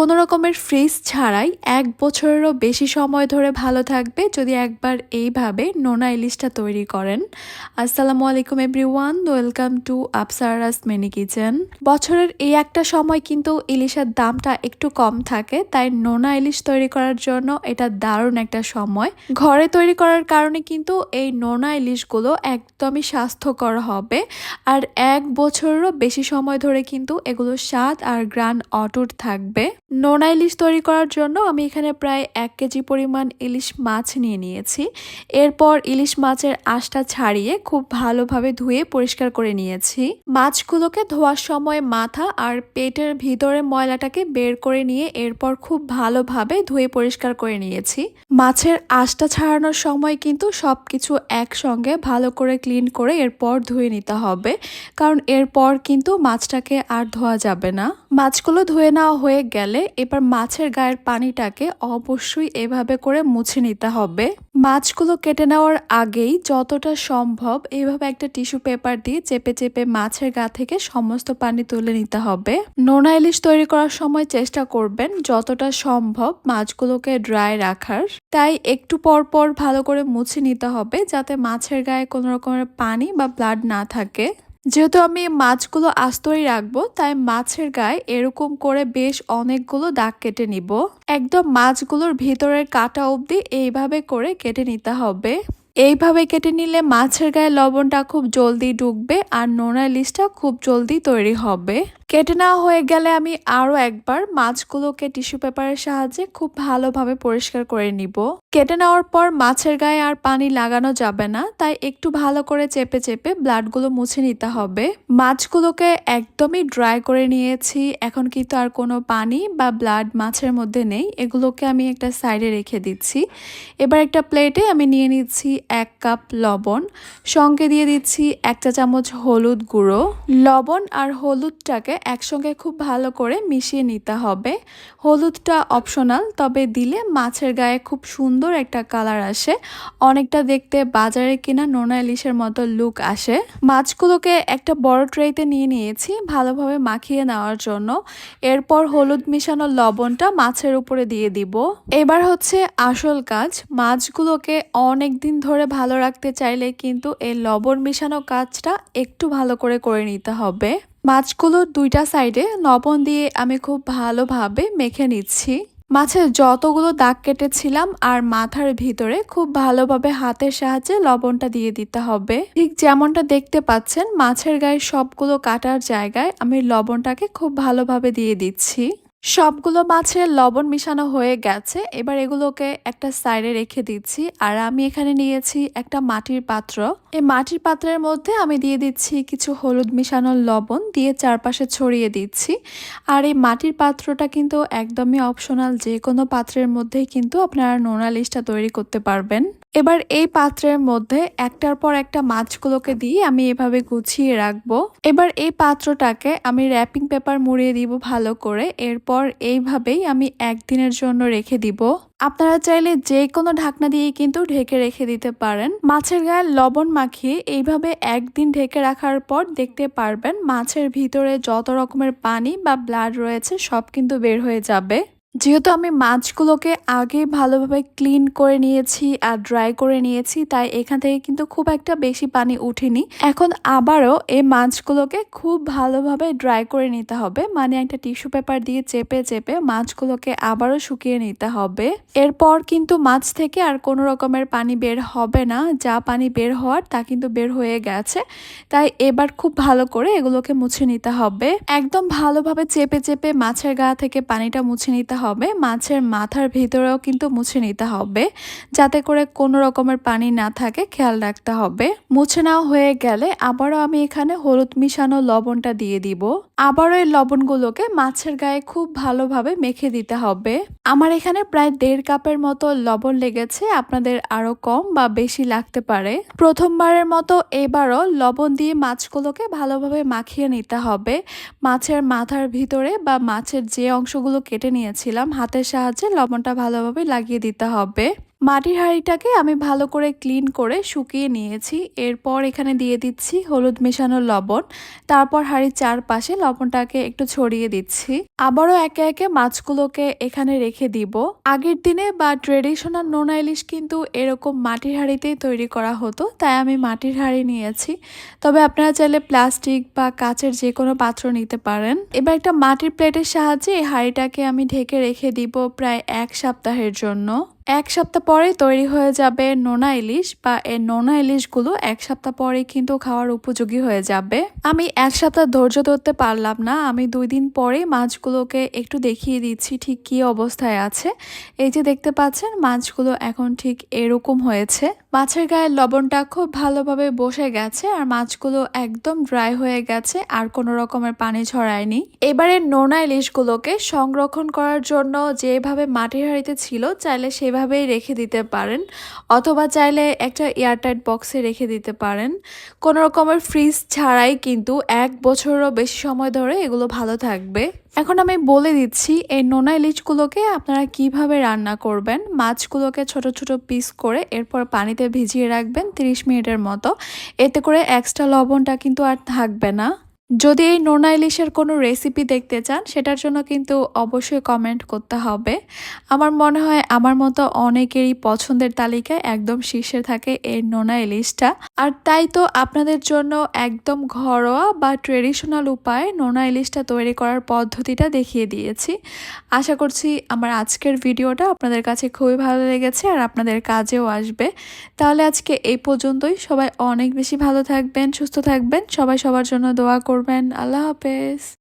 কোনো রকমের ফ্রিজ ছাড়াই এক বছরেরও বেশি সময় ধরে ভালো থাকবে যদি একবার এইভাবে নোনা ইলিশটা তৈরি করেন। আসসালামু আলাইকুম everyone, welcome to Apsaras mini kitchen. বছরের এই একটা সময় কিন্তু ইলিশের দামটা একটু কম থাকে, তাই নোনা ইলিশ তৈরি করার জন্য এটা দারুণ একটা সময়। ঘরে তৈরি করার কারণে কিন্তু এই নোনা ইলিশগুলো একদমই স্বাস্থ্যকর হবে, আর এক বছরেরও বেশি সময় ধরে কিন্তু এগুলো স্বাদ আর গ্রান অটুট থাকবে। নোনা ইলিশ তৈরি করার জন্য আমি এখানে প্রায় এক কেজি পরিমাণ ইলিশ মাছ নিয়ে নিয়েছি। এরপর ইলিশ মাছের আঁশটা ছাড়িয়ে খুব ভালোভাবে ধুয়ে পরিষ্কার করে নিয়েছি। মাছগুলোকে ধোয়ার সময় মাথা আর পেটের ভিতরে ময়লাটাকে বের করে নিয়ে এরপর খুব ভালোভাবে ধুয়ে পরিষ্কার করে নিয়েছি। মাছের আঁশটা ছাড়ানোর সময় কিন্তু সব কিছু একসঙ্গে ভালো করে ক্লিন করে এরপর ধুয়ে নিতে হবে। কারণ এরপর কিন্তু মাছটাকে আর ধোয়া যাবে না। মাছগুলো ধুয়ে নেওয়া হয়ে গেলে এবার মাছের গায়ের পানিটাকে অবশ্যই এভাবে করে মুছে নিতে হবে। মাছগুলো কেটে নেওয়ার আগেই যতটা সম্ভব এভাবে একটা টিস্যু পেপার দিয়ে চেপে চেপে মাছের গা থেকে সমস্ত পানি তুলে নিতে হবে। নোনা ইলিশ তৈরি করার সময় চেষ্টা করবেন যতটা সম্ভব মাছগুলোকে ড্রাই রাখার। তাই একটু পর পর ভালো করে মুছে নিতে হবে যাতে মাছের গায়ে কোনো রকমের পানি বা ব্লাড না থাকে। যেহেতু আমি মাছগুলো আস্তই রাখব, তাই মাছের গায়ে এরকম করে বেশ অনেকগুলো দাগ কেটে নিব। একদম মাছগুলোর ভিতরের কাটা অবধি এইভাবে করে কেটে নিতে হবে। এইভাবে কেটে নিলে মাছের গায়ে লবণটা খুব জলদি ডুববে আর নোনা লিস্টটা খুব জলদি তৈরি হবে। কেটে নেওয়া হয়ে গেলে আমি আরও একবার মাছগুলোকে টিস্যু পেপারের সাহায্যে খুব ভালোভাবে পরিষ্কার করে নিব। কেটে নেওয়ার পর মাছের গায়ে আর পানি লাগানো যাবে না, তাই একটু ভালো করে চেপে চেপে ব্লাডগুলো মুছে নিতে হবে। মাছগুলোকে একদমই ড্রাই করে নিয়েছি, এখন কিন্তু আর কোনো পানি বা ব্লাড মাছের মধ্যে নেই, এগুলোকে আমি একটা সাইডে রেখে দিচ্ছি। এবার একটা প্লেটে আমি নিয়ে নিচ্ছি এক কাপ লবণ, সঙ্গে দিয়ে দিচ্ছি এক চা চামচ হলুদ গুঁড়ো। লবণ আর হলুদটাকে একসঙ্গে খুব ভালো করে মিশিয়ে নিতে হবে। হলুদটা অপশনাল তবে দিলে মাছের গায়ে খুব সুন্দর একটা কালার আসে। অনেকটা দেখতে বাজারে কিনা নোনা ইলিশের মতো লুক আসে। মাছগুলোকে একটা বড় ট্রেতে নিয়ে নিয়েছি ভালোভাবে মাখিয়ে নেওয়ার জন্য। এরপর হলুদ মিশানো লবণটা মাছের উপরে দিয়ে দিব। এবার হচ্ছে আসল কাজ, মাছগুলোকে অনেক দিন ধরে ভালো রাখতে চাইলে কিন্তু এই লবণ মিশানো কাজটা একটু ভালো করে করে নিতে হবে। মাছগুলোর দুইটা সাইডে লবণ দিয়ে আমি খুব ভালোভাবে মেখে নিচ্ছি। মাছের যতগুলো দাগ কেটেছিলাম আর মাথার ভিতরে খুব ভালোভাবে হাতের সাহায্যে লবণটা দিয়ে দিতে হবে। ঠিক যেমনটা দেখতে পাচ্ছেন, মাছের গায়ে সবগুলো কাটার জায়গায় আমি লবণটাকে খুব ভালোভাবে দিয়ে দিচ্ছি। সবগুলো মাছের লবণ মিশানো হয়ে গেছে। এবার এগুলোকে একটা সাইডে রেখে দিচ্ছি। আর আমি এখানে নিয়েছি একটা মাটির পাত্র। এই মাটির পাত্রের মধ্যে আমি দিয়ে দিচ্ছি কিছু হলুদ মিশানো লবণ দিয়ে চারপাশে ছড়িয়ে দিচ্ছি। আর এই মাটির পাত্রটা কিন্তু একদমই অপশনাল। যে কোনো পাত্রের মধ্যেই কিন্তু আপনারা নোনা লিস্টটা তৈরি করতে পারবেন। এবার এই পাত্রের মধ্যে একটার পর একটা মাছগুলোকে দিয়ে আমি এভাবে গুছিয়ে রাখব। এবার এই পাত্রটাকে আমি র্যাপিং পেপার মুড়িয়ে দিব ভালো করে। এরপর এইভাবেই আমি একদিনের জন্য রেখে দিব। আপনারা চাইলে যে কোনো ঢাকনা দিয়ে কিন্তু ঢেকে রেখে দিতে পারেন। মাছের গায়ে লবণ মাখিয়ে এইভাবে একদিন ঢেকে রাখার পর দেখতে পারবেন মাছের ভিতরে যত রকমের পানি বা ব্লাড রয়েছে সব কিন্তু বের হয়ে যাবে। যেহেতু আমি মাছগুলোকে আগে ভালোভাবে ক্লিন করে নিয়েছি আর ড্রাই করে নিয়েছি, তাই এখান থেকে কিন্তু খুব একটা বেশি পানি উঠেনি। এখন আবারও এই মাছগুলোকে খুব ভালোভাবে ড্রাই করে নিতে হবে। মানে একটা টিস্যু পেপার দিয়ে চেপে চেপে মাছগুলোকে আবারও শুকিয়ে নিতে হবে। এরপর কিন্তু মাছ থেকে আর কোনো রকমের পানি বের হবে না। যা পানি বের হওয়ার তা কিন্তু বের হয়ে গেছে। তাই এবার খুব ভালো করে এগুলোকে মুছে নিতে হবে। একদম ভালোভাবে চেপে চেপে মাছের গা থেকে পানিটা মুছে নিতে হবে, মাছের মাথার ভিতরেও কিন্তু মুছে নিতে হবে। যাতে করে কোনো রকমের পানি না থাকে, খেয়াল রাখতে হবে। মুছে নেওয়া হয়ে গেলে আবারও আমি এখানে হলুদ মিশানো লবণটা দিয়ে দিব। আবারও এই লবণগুলোকে মাছের গায়ে খুব ভালোভাবে মেখে দিতে হবে। আমার এখানে প্রায় দেড় কাপের মতো লবণ লেগেছে, আপনাদের আরও কম বা বেশি লাগতে পারে। প্রথমবারের মতো এবারও লবণ দিয়ে মাছগুলোকে ভালোভাবে মাখিয়ে নিতে হবে। মাছের মাথার ভিতরে বা মাছের যে অংশগুলো কেটে নিয়েছিলাম হাতের সাহায্যে লবণটা ভালোভাবে লাগিয়ে দিতে হবে। মাটির হাঁড়িটাকে আমি ভালো করে ক্লিন করে শুকিয়ে নিয়েছি। এরপর এখানে দিয়ে দিচ্ছি হলুদ মেশানো লবণ। তারপর হাঁড়ির চারপাশে লবণটাকে একটু ছড়িয়ে দিচ্ছি। আবারও একে একে মাছগুলোকে এখানে রেখে দিব। আগের দিনে বা ট্রেডিশনাল নোনা ইলিশ কিন্তু এরকম মাটির হাঁড়িতেই তৈরি করা হতো, তাই আমি মাটির হাঁড়ি নিয়েছি। তবে আপনারা চাইলে প্লাস্টিক বা কাচের যে কোনো পাত্র নিতে পারেন। এবার একটা মাটির প্লেটের সাহায্যে এই হাঁড়িটাকে আমি ঢেকে রেখে দিব প্রায় এক সপ্তাহের জন্য। এক সপ্তাহ পরে তৈরি হয়ে যাবে নোনা ইলিশ বা এই নোনা ইলিশগুলো এক সপ্তাহ পরে কিন্তু খাওয়ার উপযোগী হয়ে যাবে। আমি এক সপ্তাহ ধৈর্য ধরতে পারলাম না। আমি দুই দিন পরে মাছগুলোকে একটু দেখিয়ে দিচ্ছি ঠিক কী অবস্থায় আছে। এই যে দেখতে পাচ্ছেন, মাছগুলো এখন ঠিক এরকম হয়েছে। মাছের গায়ে লবণটা খুব ভালোভাবে বসে গেছে আর মাছগুলো একদম ড্রাই হয়ে গেছে, আর কোনো রকমের পানি ছড়ায়নি। এবারে নোনা ইলিশগুলোকে সংরক্ষণ করার জন্য যেভাবে মাটির হাঁড়িতে ছিল, চাইলে সেভাবেই রেখে দিতে পারেন অথবা চাইলে একটা এয়ারটাইট বক্সে রেখে দিতে পারেন। কোনো রকমের ফ্রিজ ছাড়াই কিন্তু এক বছরও বেশি সময় ধরে এগুলো ভালো থাকবে। এখন আমি বলে দিচ্ছি, এই নোনা ইলিশগুলোকে আপনারা কীভাবে রান্না করবেন, মাছগুলোকে ছোট ছোট পিস করে এরপর পানিতে ভিজিয়ে রাখবেন 30 মিনিটের মতো। এতে করে এক্সট্রা লবণটা কিন্তু আর থাকবে না। যদি এই নোনা ইলিশের কোনো রেসিপি দেখতে চান, সেটার জন্য কিন্তু অবশ্যই কমেন্ট করতে হবে। আমার মনে হয় আমার মতো অনেকেরই পছন্দের তালিকায় একদম শীর্ষে থাকে এই নোনা ইলিশটা। আর তাই তো আপনাদের জন্য একদম ঘরোয়া বা ট্রেডিশনাল উপায়ে নোনা ইলিশটা তৈরি করার পদ্ধতিটা দেখিয়ে দিয়েছি। আশা করছি আমার আজকের ভিডিওটা আপনাদের কাছে খুবই ভালো লেগেছে আর আপনাদের কাজেও আসবে। তাহলে আজকে এই পর্যন্তই। সবাই অনেক বেশি ভালো থাকবেন, সুস্থ থাকবেন। সবাই সবার জন্য দোয়া করবেন। আল্লাহ হাফেজ।